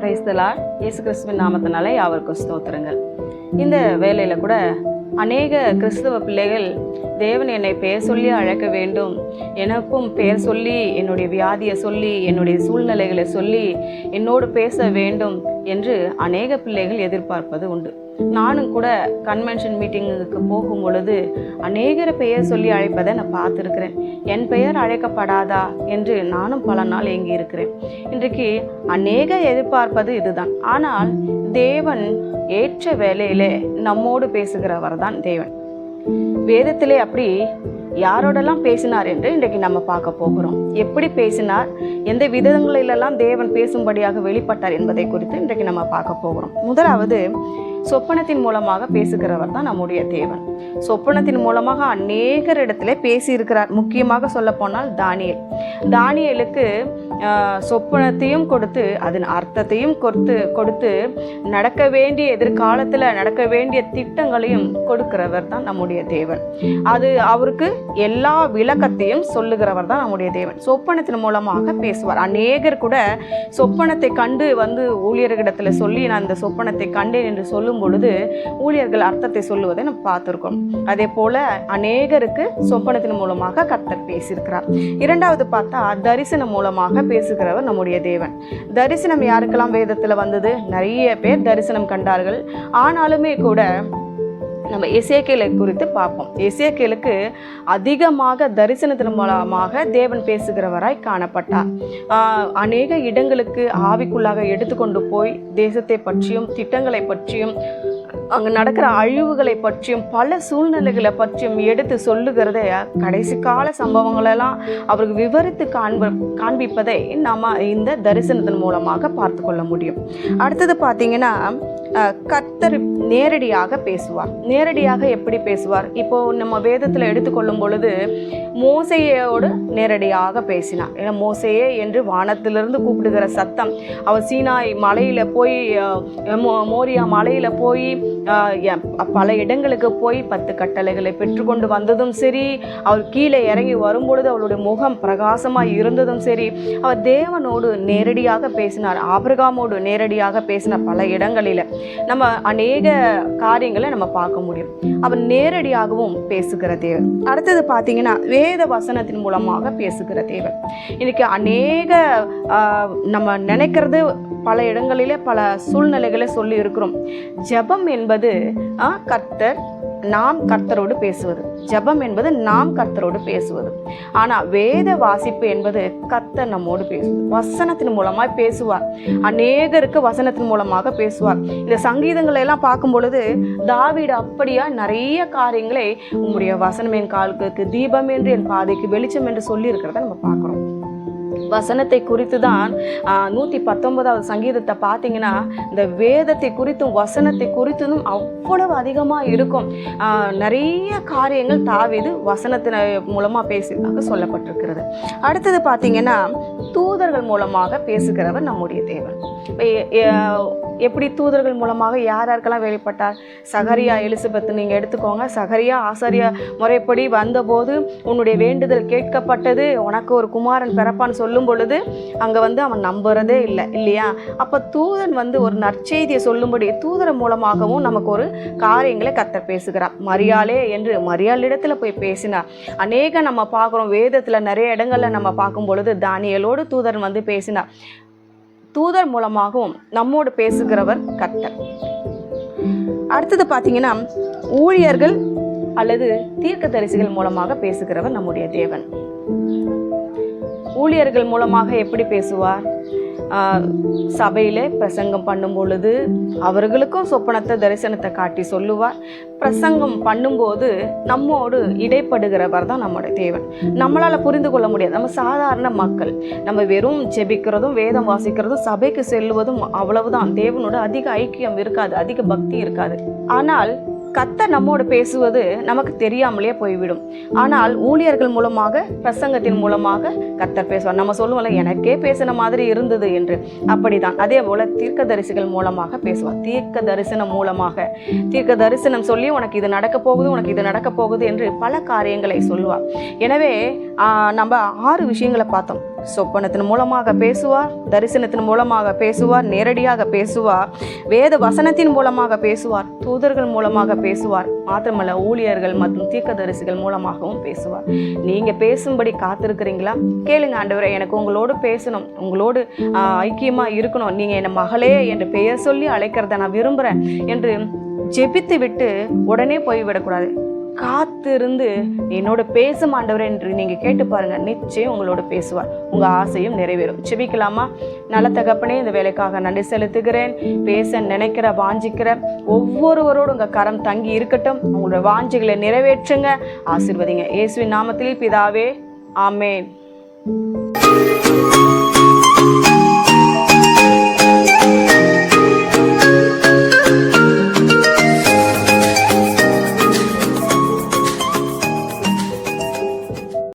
பிரைஸ்தலா இயேசு கிறிஸ்துவின் நாமத்தினாலே யாவருக்கும் ஸ்தோத்திரங்கள். இந்த வேலையில் கூட அநேக கிறிஸ்தவ பிள்ளைகள் தேவன் என்னை பெயர் சொல்லி அழைக்க வேண்டும். எனக்கும் பெயர் சொல்லி என்னுடைய வியாதியை சொல்லி என்னுடைய சூழ்நிலைகளை சொல்லி என்னோடு பேச வேண்டும் என்று அநேக பிள்ளைகள் எதிர்பார்ப்பது உண்டு. நானும் கூட கன்வென்ஷன் மீட்டிங்குக்கு போகும் பொழுது அநேகர பெயர் சொல்லி அழைப்பதை நான் பார்த்துருக்கிறேன். என் பெயர் அழைக்கப்படாதா என்று நானும் பல நாள் ஏங்கி இருக்கிறேன் இன்றைக்கு அநேக எதிர்பார்ப்பது இதுதான். ஆனால் தேவன் ஏற்ற வேலையிலே நம்மோடு பேசுகிறவர் தான் தேவன். வேதத்திலே அப்படி யாரோடெல்லாம் பேசினார் என்று இன்றைக்கு நம்ம பார்க்க போகிறோம். எப்படி பேசினார்? எந்த விதங்களிலெல்லாம் தேவன் பேசும்படியாக வெளிப்பட்டார் என்பதை குறித்து இன்றைக்கு நம்ம பார்க்க போகிறோம். முதலாவது சொப்பனத்தின் மூலமாக பேசுகிறவர் தான் நம்முடைய தேவன். சொப்பனத்தின் மூலமாக அநேகர் இடத்துல பேசியிருக்கிறார். முக்கியமாக சொல்ல போனால் தானியல். தானியலுக்கு சொப்பனத்தையும் கொடுத்து அதன் அர்த்தத்தையும் கொடுத்து கொடுத்து நடக்க வேண்டிய எதிர்காலத்தில் நடக்க வேண்டிய திட்டங்களையும் கொடுக்கிறவர் தான் நம்முடைய தேவன். அது அவருக்கு எல்லா விளக்கத்தையும் சொல்லுகிறவர் தான் நம்முடைய தேவன். சொப்பனத்தின் மூலமாக பேசுவார். அநேகர் கூட சொப்பனத்தை கண்டு வந்து ஊழியர்களிடத்தில் சொல்லி நான் இந்த சொப்பனத்தை கண்டேன் என்று சொல்லும் பொழுது ஊழியர்கள் அர்த்தத்தை சொல்லுவதை நம்ம பார்த்துருக்கோம். அதே போல அநேகருக்கு சொப்பனத்தின் மூலமாக கர்த்தர் பேசியிருக்கிறார். இரண்டாவது பார்த்தா தரிசனம் மூலமாக பேசுகிறவர் நம்முடைய தேவன். தரிசனம் யாருக்கெல்லாம் வேதத்தில் வந்தது? நிறைய பேர் தரிசனம் கண்டார்கள். ஆனாலுமே கூட நம்ம எசேக்கேலை குறித்து பார்ப்போம். எசேக்கேலுக்கு அதிகமாக தரிசனத்தின் மூலமாக தேவன் பேசுகிறவராய் காணப்பட்டார். அநேக இடங்களுக்கு ஆவிக்குள்ளாக எடுத்துக்கொண்டு போய் தேசத்தை பற்றியும் திட்டங்களை பற்றியும் அங்கே நடக்கிற அழிவுகளை பற்றியும் பல சூழ்நிலைகளை பற்றியும் எடுத்து சொல்லுகிறதை கடைசி கால சம்பவங்களெல்லாம் அவருக்கு விவரித்து காண்ப காண்பிப்பதை நம்ம இந்த தரிசனத்தின் மூலமாக பார்த்து கொள்ள முடியும். அடுத்தது பார்த்தீங்கன்னா கர்த்தர் நேரடியாக பேசுவார். நேரடியாக எப்படி பேசுவார்? இப்போ நம்ம வேதத்தில் எடுத்துக்கொள்ளும் பொழுது மோசையோடு நேரடியாக பேசினார். ஏன்னா மோசையே என்று வானத்திலிருந்து கூப்பிடுகிற சத்தம் அவர் சீனாய் மலையில் போய் மோ- மோரியா மலையில் போய் பல இடங்களுக்கு போய் பத்து கட்டளைகளை பெற்றுக்கொண்டு வந்ததும் சரி அவர் கீழே இறங்கி வரும்பொழுது அவளுடைய முகம் பிரகாசமாக இருந்ததும் சரி அவர் தேவனோடு நேரடியாக பேசினார் ஆபிரகாமோடு நேரடியாக பேசின பல இடங்களில் நம்ம அநேக காரியங்களை நம்ம பார்க்க முடியும். அவர் நேரடியாகவும் பேசுகிற தேவன். அடுத்தது பார்த்தீங்கன்னா வேத வசனத்தின் மூலமாக பேசுகிற தேவன். இன்னைக்கு அநேக நம்ம நினைக்கிறது பல இடங்களிலே பல சூழ்நிலைகளை சொல்லி இருக்கிறோம் ஜெபம் என்பது ஆ, கர்த்தர் நாம் கர்த்தரோடு பேசுவது. ஜெபம் என்பது நாம் கர்த்தரோடு பேசுவது. ஆனால் வேத வாசிப்பு என்பது கர்த்தர் நம்மோடு பேசுவது. வசனத்தின் மூலமாக பேசுவார். அநேகருக்கு வசனத்தின் மூலமாக பேசுவார். இந்த சங்கீதங்களை எல்லாம் பார்க்கும் பொழுது தாவீடு அப்படியா நிறைய காரியங்களை உங்களுடைய வசனம் என் காலுக்கு தீபம் என்று என் பாதைக்கு வெளிச்சம் என்று சொல்லி இருக்கிறத நம்ம பார்க்குறோம் வசனத்தை குறித்து தான் நூற்றி பத்தொன்பதாவது சங்கீதத்தை பார்த்தீங்கன்னா இந்த வேதத்தை குறித்தும் வசனத்தை குறித்தும் அவ்வளவு அதிகமாக இருக்கும். நிறைய காரியங்கள் தாவிது வசனத்தின் மூலமாக பேசியதாக சொல்லப்பட்டிருக்கிறது. அடுத்தது பார்த்தீங்கன்னா தூதர்கள் மூலமாக பேசுகிறவர் நம்முடைய தேவன். எப்படி தூதர்கள் மூலமாக யார் யாருக்கெல்லாம் வெளிப்பட்டார் சகரியா எலிசபெத் நீங்கள் எடுத்துக்கோங்க. சகரியா ஆசாரியா முறைப்படி வந்தபோது உன்னுடைய வேண்டுதல் கேட்கப்பட்டது. உனக்கு ஒரு குமாரன் பிறப்பான்னு சொல்லும் பொழுது அங்கே வந்து அவன் நம்புறதே இல்லை இல்லையா? அப்போ தூதன் வந்து ஒரு நற்செய்தியை சொல்லும்படி தூதர் மூலமாகவும் நமக்கு ஒரு காரியங்களை கத்த பேசுகிறார். மரியாளே என்று மரியாளிடத்தில் போய் பேசினார். அநேக நம்ம பார்க்குறோம் வேதத்தில் நிறைய இடங்கள்ல நம்ம பார்க்கும் பொழுது தானியலோடு தூதன் வந்து பேசினார். தூதர் மூலமாகவும் நம்மோடு பேசுகிறவர் கர்த்தர். அடுத்தது பார்த்தீங்கன்னா ஊழியர்கள் அல்லது தீர்க்கதரிசிகள் மூலமாக பேசுகிறவர் நம்முடைய தேவன். ஊழியர்கள் மூலமாக எப்படி பேசுவார்? சபையில் பிரசங்கம் பண்ணும் பொழுது அவர்களுக்கும் சொப்பனத்தை தரிசனத்தை காட்டி சொல்லுவார். பிரசங்கம் பண்ணும்போது நம்மோடு இடைப்படுகிறவர் தான் நம்முடைய தேவன். நம்மளால் புரிந்து கொள்ள முடியாது. நம்ம சாதாரண மக்கள். நம்ம வெறும் ஜெபிக்கிறதும் வேதம் வாசிக்கிறதும் சபைக்கு செல்வதும் அவ்வளவுதான். தேவனோட அதிக ஐக்கியம் இருக்காது அதிக பக்தி இருக்காது. ஆனால் கத்தர் நம்மோடு பேசுவது நமக்கு தெரியாமலே போய்விடும். ஆனால் ஊழியர்கள் மூலமாக பிரசங்கத்தின் மூலமாக கத்தர் பேசுவார். நம்ம சொல்லுவோம்ல எனக்கே பேசின மாதிரி இருந்தது என்று. அப்படிதான் அதே போல தீர்க்க தரிசிகள் மூலமாக பேசுவார். தீர்க்க தரிசனம் மூலமாக. தீர்க்க தரிசனம் சொல்லி உனக்கு இது நடக்க போகுது உனக்கு இது நடக்க போகுது என்று பல காரியங்களை சொல்லுவார். எனவே நம்ம ஆறு விஷயங்களை பார்த்தோம். சொப்பனத்தின் மூலமாக பேசுவார் தரிசனத்தின் மூலமாக பேசுவார் நேரடியாக பேசுவார் வேத வசனத்தின் மூலமாக பேசுவார் தூதர்கள் மூலமாக பேசுவார் மாத்திரமல்ல ஊழியர்கள் மற்றும் தீர்க்கதரிசிகள் மூலமாகவும் பேசுவார். நீங்கள் பேசும்படி காத்திருக்கிறீங்களா? கேளுங்க ஆண்டவரே எனக்கு உங்களோடு பேசணும் உங்களோடு ஐக்கியமாக இருக்கணும். நீங்கள் என்னை மகளே என்று பெயர் சொல்லி அழைக்கிறத நான் விரும்புகிறேன் என்று ஜெபித்து விட்டு உடனே போய்விடக்கூடாது. காத்திருந்து என்னோட பேசும் மாண்டவர் என்று நீங்க கேட்டு பாருங்க. நிச்சயம் உங்களோட பேசுவார். உங்க ஆசையும் நிறைவேறும். செபிக்கலாமா நல்ல தகப்பனே இந்த வேலைக்காக நன்றி செலுத்துகிறேன். பேச நினைக்கிற வாஞ்சிக்கிற ஒவ்வொருவரோடும் உங்க கரம் தங்கி இருக்கட்டும். உங்களோட வாஞ்சிகளை நிறைவேற்றுங்க. ஆசீர்வதிங்க. இயேசுவின் நாமத்தில் பிதாவே ஆமேன்.